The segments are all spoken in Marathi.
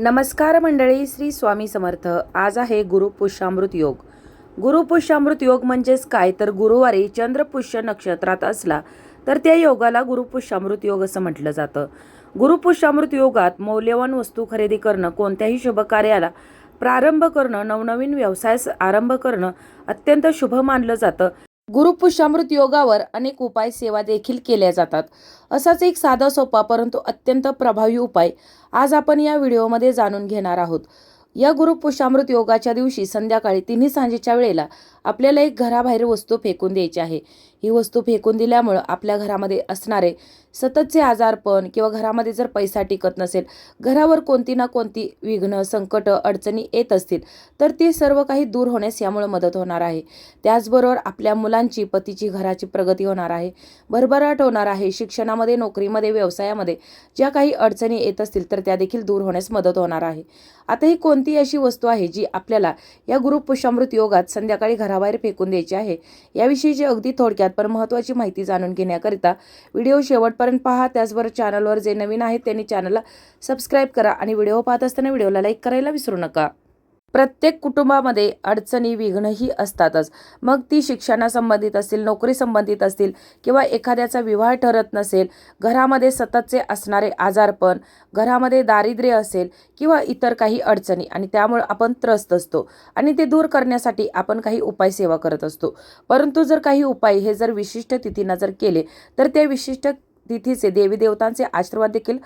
नमस्कार मंडळी श्री स्वामी समर्थ. आज आहे गुरुपुष्यामृत योग. गुरुपुष्यामृत योग म्हणजेच काय? तर गुरुवारी चंद्रपुष्य नक्षत्रात असला तर त्या योगाला गुरुपुष्यामृत योग असं म्हटलं जातं. गुरुपुष्यामृत योगात मौल्यवान वस्तू खरेदी करणं कोणत्याही शुभ कार्याला प्रारंभ करणं नवनवीन व्यवसाय आरंभ करणं अत्यंत शुभ मानलं जातं. गुरुपुष्यामृत योगावर अनेक उपाय सेवा देखील केल्या जातात. असाच एक साधा सोपा परंतु अत्यंत प्रभावी उपाय आज आपण या व्हिडिओमध्ये जाणून घेणार आहोत. या गुरुपुष्यामृत योगाच्या दिवशी संध्याकाळी तिन्ही सांजेच्या वेळेला आपल्याला एक घराबाहेर वस्तू फेकून द्यायची आहे. ही वस्तू फेकून दिल्यामुळं आपल्या घरामध्ये असणारे सततचे आजारपण किंवा घरामध्ये जर पैसा टिकत नसेल घरावर कोणती ना कोणती विघ्न संकट अडचणी येत असतील तर ते सर्व काही दूर होण्यास यामुळे मदत होणार आहे. त्याचबरोबर आपल्या मुलांची पतीची घराची प्रगती होणार आहे. भरभराट होणार आहे. शिक्षणामध्ये नोकरीमध्ये व्यवसायामध्ये ज्या काही अडचणी येत असतील तर त्या देखील दूर होण्यास मदत होणार आहे. आता ही कोणती अशी वस्तू आहे जी आपल्याला या गुरुपुषामृत योगात संध्याकाळी घराबाहेर फेकून द्यायची आहे. याविषयीची अगदी थोडक्यात पण महत्त्वाची माहिती जाणून घेण्याकरिता व्हिडिओ शेवटपर्यंत पहा. त्याचबरोबर चॅनलवर जे नवीन आहेत त्यांनी चॅनलला सबस्क्राईब करा आणि व्हिडिओ पाहत असताना व्हिडिओला लाईक करायला विसरू नका. प्रत्येक कुटुंबामध्ये अडचणी विघ्नही असतातच. मग ती शिक्षणासंबंधित असतील नोकरी संबंधित असतील किंवा एखाद्याचा विवाह ठरत नसेल घरामध्ये सततचे असणारे आजारपण घरामध्ये दारिद्र्य असेल किंवा इतर काही अडचणी आणि त्यामुळे आपण त्रस्त असतो आणि ते दूर करण्यासाठी आपण काही उपाय सेवा करत असतो. परंतु जर काही उपाय हे जर विशिष्ट तिथींना जर केले तर त्या विशिष्ट तिथीचे देवी देवतांचे आशीर्वाद देखील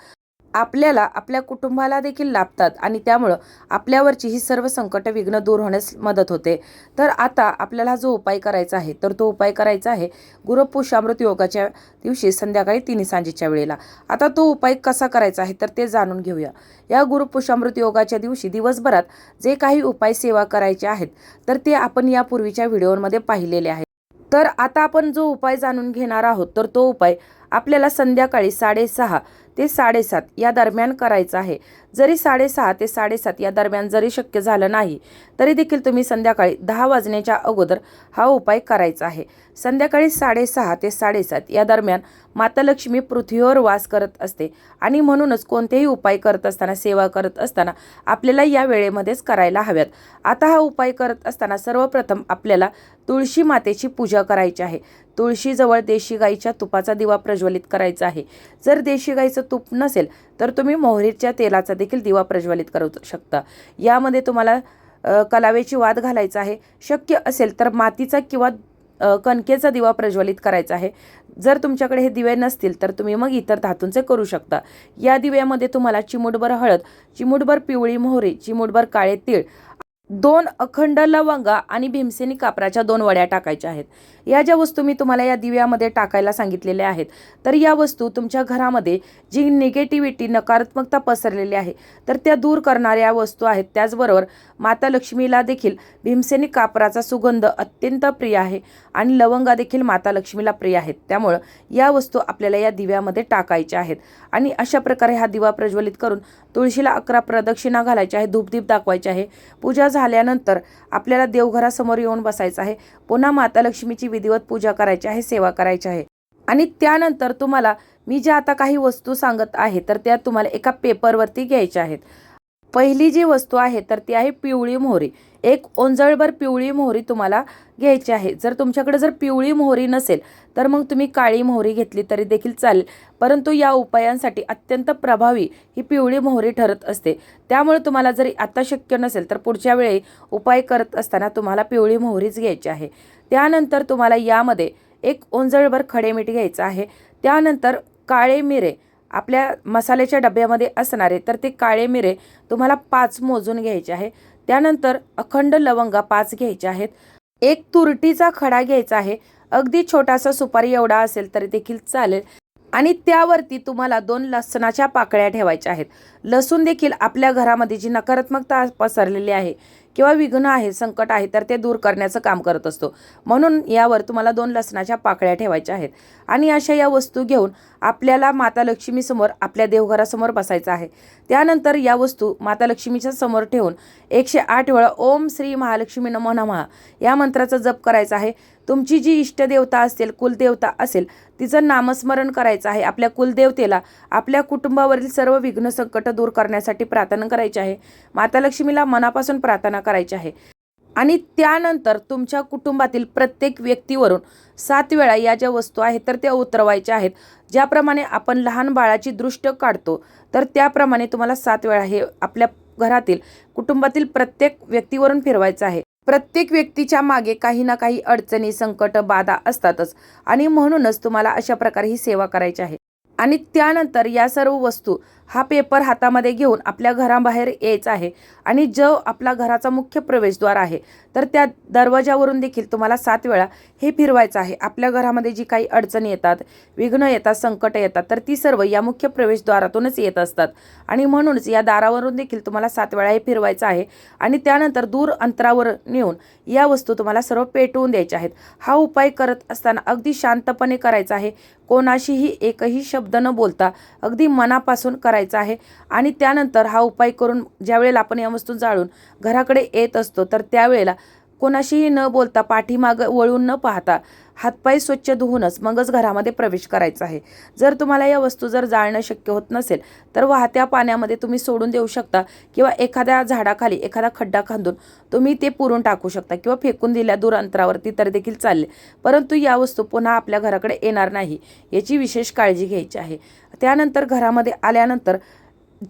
आपल्याला आपल्या कुटुंबाला देखील लाभतात आणि त्यामुळं आपल्यावरची ही सर्व संकट विघ्न दूर होण्यास मदत होते. तर आता आपल्याला जो उपाय करायचा आहे तर तो उपाय करायचा आहे गुरुपुषामृत योगाच्या दिवशी संध्याकाळी तिन्ही सांजेच्या वेळेला. आता तो उपाय कसा करायचा आहे तर ते जाणून घेऊया. या गुरुपुषामृत योगाच्या दिवशी दिवसभरात जे काही उपाय सेवा करायचे आहेत तर ते आपण यापूर्वीच्या व्हिडिओमध्ये पाहिलेले आहेत. तर आता आपण जो उपाय जाणून घेणार आहोत तर तो उपाय आपल्याला संध्याकाळी साडेसहा ते साडेसात या दरम्यान करायचं आहे. जरी साडेसहा ते साडेसात या दरम्यान जरी शक्य झालं नाही तरी देखील तुम्ही संध्याकाळी दहा वाजण्याच्या अगोदर हा उपाय करायचा आहे. संध्याकाळी साडेसहा ते साडेसात या दरम्यान माता लक्ष्मी पृथ्वीवर वास करत असते आणि म्हणूनच कोणतेही उपाय करत असताना सेवा करत असताना आपल्याला या वेळेमध्येच करायला हव्यात. आता हा उपाय करत असताना सर्वप्रथम आपल्याला तुळशी मातेची पूजा करायची आहे. तुळशीजवळ देशी गाईच्या तुपाचा दिवा प्रज्वलित करायचा आहे. जर देशी गाईचं तूप नसेल तर तुम्ही मोहरीच्या तेलाचा देखील दिवा प्रज्वलित करू शकता. यामध्ये तुम्हाला कलावेची वाद घालायचा आहे. शक्य असेल तर मातीचा किंवा कणकेचा दिवा प्रज्वलित करायचा आहे. जर तुमच्याकडे हे दिवे नसतील तर तुम्ही मग इतर धातूंचे करू शकता. या दिव्यामध्ये तुम्हाला चिमूटभर हळद चिमूटभर पिवळी मोहरी चिमूटभर काळे तीळ दोन अखंड लवंगा आणि भीमसेनी कापराच्या दोन वड्या टाकायच्या आहेत. या ज्या वस्तू मी तुम्हाला या दिव्यामध्ये टाकायला सांगितलेल्या आहेत तर या वस्तू तुमच्या घरामध्ये जी निगेटिव्हिटी नकारात्मकता पसरलेली आहे तर त्या दूर करणाऱ्या वस्तू आहेत. त्याचबरोबर माता लक्ष्मीला देखील भीमसेनी कापराचा सुगंध अत्यंत प्रिय आहे आणि लवंगा देखील माता लक्ष्मीला प्रिय आहेत. त्यामुळं या वस्तू आपल्याला या दिव्यामध्ये टाकायच्या आहेत. आणि अशा प्रकारे हा दिवा प्रज्वलित करून तुळशीला अकरा प्रदक्षिणा घालायच्या आहे धूपदीप दाखवायचे आहे पूजा झाल्यानंतर आपल्याला देवघरासमोर येऊन बसायचं आहे. पुन्हा माता लक्ष्मीची विधिवत पूजा करायची आहे सेवा करायची आहे. आणि त्यानंतर तुम्हाला मी ज्या आता काही वस्तू सांगत आहे तर त्या तुम्हाला एका पेपरवरती घ्यायच्या आहेत. पहिली जी वस्तू आहे तर ती आहे पिवळी मोहरी. एक ओंजळभर पिवळी मोहरी तुम्हाला घ्यायची आहे. जर तुमच्याकडे जर पिवळी मोहरी नसेल तर मग तुम्ही काळी मोहरी घेतली तरी देखील चालेल. परंतु या उपायांसाठी अत्यंत प्रभावी ही पिवळी मोहरी ठरत असते. त्यामुळे तुम्हाला जरी आता शक्य नसेल तर पुढच्या वेळी उपाय करत असताना तुम्हाला पिवळी मोहरीच घ्यायची आहे. त्यानंतर तुम्हाला यामध्ये एक ओंजळभर खडे मीठ घ्यायचं आहे. त्यानंतर काळे मिरे आपल्या मसाल्याच्या डब्यामध्ये असणारे तर ते काळे मिरे तुम्हाला पाच मोजून घ्यायचे आहे. त्यानंतर अखंड लवंगा पाच घ्यायचे आहेत. एक तुरटीचा खडा घ्यायचा आहे. अगदी छोटासा सुपारी एवढा असेल तरी देखील चालेल. आणि त्यावरती तुम्हाला दोन लसणाच्या पाकळ्या ठेवायच्या आहेत. लसूण देखील आपल्या घरामध्ये जी नकारात्मकता पसरलेली आहे किंवा विघ्न आहे संकट आहे तर ते दूर करण्याचं काम करत असतो. म्हणून यावर तुम्हाला दोन लसणाच्या पाकळ्या ठेवायच्या आहेत. आणि अशा या वस्तू घेऊन आपल्याला माता लक्ष्मीसमोर आपल्या देवघरासमोर बसायचं आहे. त्यानंतर या वस्तू माता लक्ष्मीच्या समोर ठेवून एकशे आठ वेळा ओम श्री महालक्ष्मी नमो नमः या मंत्राचा जप करायचा आहे. तुमची जी इष्टदेवता असेल कुलदेवता असेल तिचं नामस्मरण करायचं आहे. आपल्या कुलदेवतेला आपल्या कुटुंबावरील सर्व विघ्न संकट दूर करण्यासाठी प्रार्थना करायची आहे. माता लक्ष्मीला मनापासून प्रार्थना करायची आहे. आणि त्यानंतर तुमच्या कुटुंबातील प्रत्येक व्यक्तीवरून सात वेळा या ज्या वस्तू आहेत तर त्या उतरवायच्या आहेत. ज्याप्रमाणे आपण लहान बाळाची दृष्ट काढतो तर त्याप्रमाणे तुम्हाला सात वेळा हे आपल्या घरातील कुटुंबातील प्रत्येक व्यक्तीवरून फिरवायचं आहे. प्रत्येक व्यक्तीच्या मागे काही ना काही अडचणी संकट बाधा असतातच. आणि म्हणूनच तुम्हाला अशा प्रकारे ही सेवा करायची आहे. आणि त्यानंतर या सर्व वस्तू हा पेपर हातामध्ये घेऊन आपल्या घराबाहेर यायचा आहे. आणि जो आपला घराचा मुख्य प्रवेशद्वार आहे तर त्या दरवाजावरून देखील तुम्हाला सात वेळा हे फिरवायचं आहे. आपल्या घरामध्ये जी काही अडचणी येतात विघ्न येतात संकट येतात तर ती सर्व या मुख्य प्रवेशद्वारातूनच येत असतात. आणि म्हणूनच या दारावरून देखील तुम्हाला सात वेळा हे फिरवायचं आहे. आणि त्यानंतर दूर अंतरावर नेऊन या वस्तू तुम्हाला सर्व पेटवून द्यायच्या आहेत. हा उपाय करत असताना अगदी शांतपणे करायचा आहे. कोणाशीही एकही शब्द न बोलता अगदी मनापासून करायचा आहे. आणि त्यानंतर हा उपाय करून ज्यावेळेला आपण या वस्तू जाळून घराकडे येत असतो तर त्यावेळेला कोणाशीही न बोलता पाठीमागं वळून न पाहता हातपाय स्वच्छ धुवूनच मगच घरामध्ये प्रवेश करायचा आहे. जर तुम्हाला या वस्तू जर जाळणं शक्य होत नसेल तर वाहत्या पाण्यामध्ये तुम्ही सोडून देऊ शकता किंवा एखाद्या झाडाखाली एखादा खड्डा खांदून तुम्ही ते पुरून टाकू शकता किंवा फेकून दिल्या दूर अंतरावरती तर देखील चालले. परंतु या वस्तू पुन्हा आपल्या घराकडे येणार नाही याची विशेष काळजी घ्यायची आहे. त्यानंतर घरामध्ये आल्यानंतर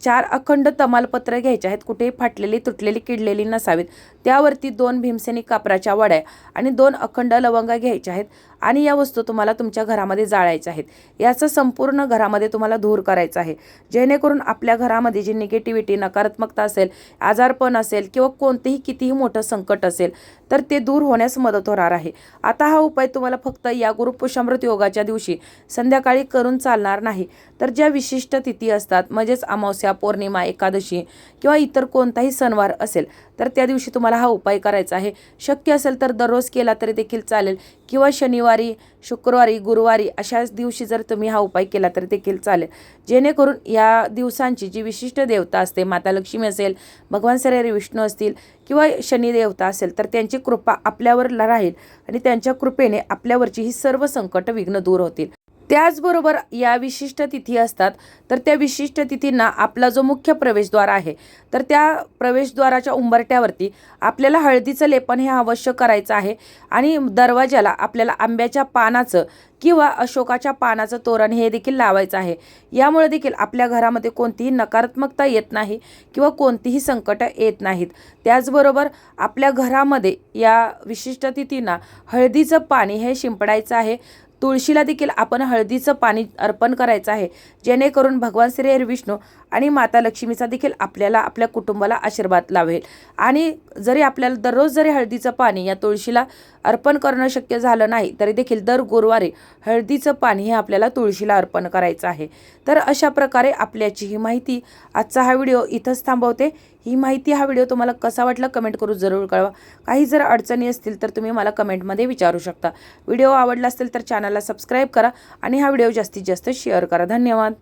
चार अखंड तमालपत्र घ्यायचे आहेत. कुठेही फाटलेली तुटलेली किडलेली नसावीत. त्यावरती दोन भीमसेनी कापराच्या वड्या आणि दोन अखंड लवंगा घ्यायच्या आहेत आणि या वस्तू तुम्हाला तुमच्या घरामध्ये जाळायच्या आहेत. याचं संपूर्ण घरामध्ये तुम्हाला धूर करायचं आहे. जेणेकरून आपल्या घरामध्ये जी निगेटिव्हिटी नकारात्मकता असेल आजारपण असेल किंवा कोणतेही कितीही मोठं संकट असेल तर ते दूर होण्यास मदत होणार आहे. आता हा उपाय तुम्हाला फक्त या गुरुपुषामृत योगाच्या दिवशी संध्याकाळी करून चालणार नाही. तर ज्या विशिष्ट तिथी असतात म्हणजेच अमावस्या पौर्णिमा एकादशी किंवा इतर कोणताही सणवार असेल तर त्या दिवशी तुम्हाला हा उपाय करायचा आहे. शक्य असेल तर दररोज केला तरी देखील चालेल. किंवा शनिवारी शुक्रवारी गुरुवारी अशाच दिवशी जर तुम्ही हा उपाय केला तरी देखील चालेल. जेणेकरून या दिवसांची जी विशिष्ट देवता असते माता लक्ष्मी असेल भगवान श्री विष्णू असतील किंवा शनिदेवता असेल तर त्यांची कृपा आपल्यावर राहील आणि त्यांच्या कृपेने आपल्यावरची ही सर्व संकट विघ्न दूर होतील. त्याचबरोबर या विशिष्ट तिथी असतात तर त्या विशिष्ट तिथींना आपला जो मुख्य प्रवेशद्वार आहे तर त्या प्रवेशद्वाराच्या उंबरट्यावरती आपल्याला हळदीचं लेपन हे अवश्य करायचं आहे आणि दरवाज्याला आपल्याला आंब्याच्या पानाचं किंवा अशोकाच्या पानाचं तोरण हे देखील लावायचं आहे. यामुळे देखील आपल्या घरामध्ये कोणतीही नकारात्मकता येत नाही किंवा कोणतीही संकटं येत नाहीत. त्याचबरोबर आपल्या घरामध्ये या विशिष्ट तिथींना हळदीचं पाणी हे शिंपडायचं आहे. तुळशीला देखील आपण हळदीचं पाणी अर्पण करायचं आहे. जेणेकरून भगवान श्री हरी विष्णू आणि माता लक्ष्मीचा देखील आपल्याला आपल्या कुटुंबाला आशीर्वाद लावेल. आणि जरी आपल्याला दररोज जरी हळदीचं पाणी या तुळशीला अर्पण करणं शक्य झालं नाही तरी देखील दर गुरुवारी हळदीचं पाणी हे आपल्याला तुळशीला अर्पण करायचं आहे. तर अशा प्रकारे आपल्याची ही माहिती आजचा हा व्हिडिओ इथंच थांबवते. ही माहिती हा व्हिडिओ तुम्हाला कसा वाटला कमेंट करून जरूर कळवा. काही जर अडचणी असतील तर तुम्ही मला कमेंटमध्ये विचारू शकता. व्हिडिओ आवडला असेल तर चॅनलला सबस्क्राईब करा आणि हा व्हिडिओ जास्तीत जास्त शेअर करा. धन्यवाद.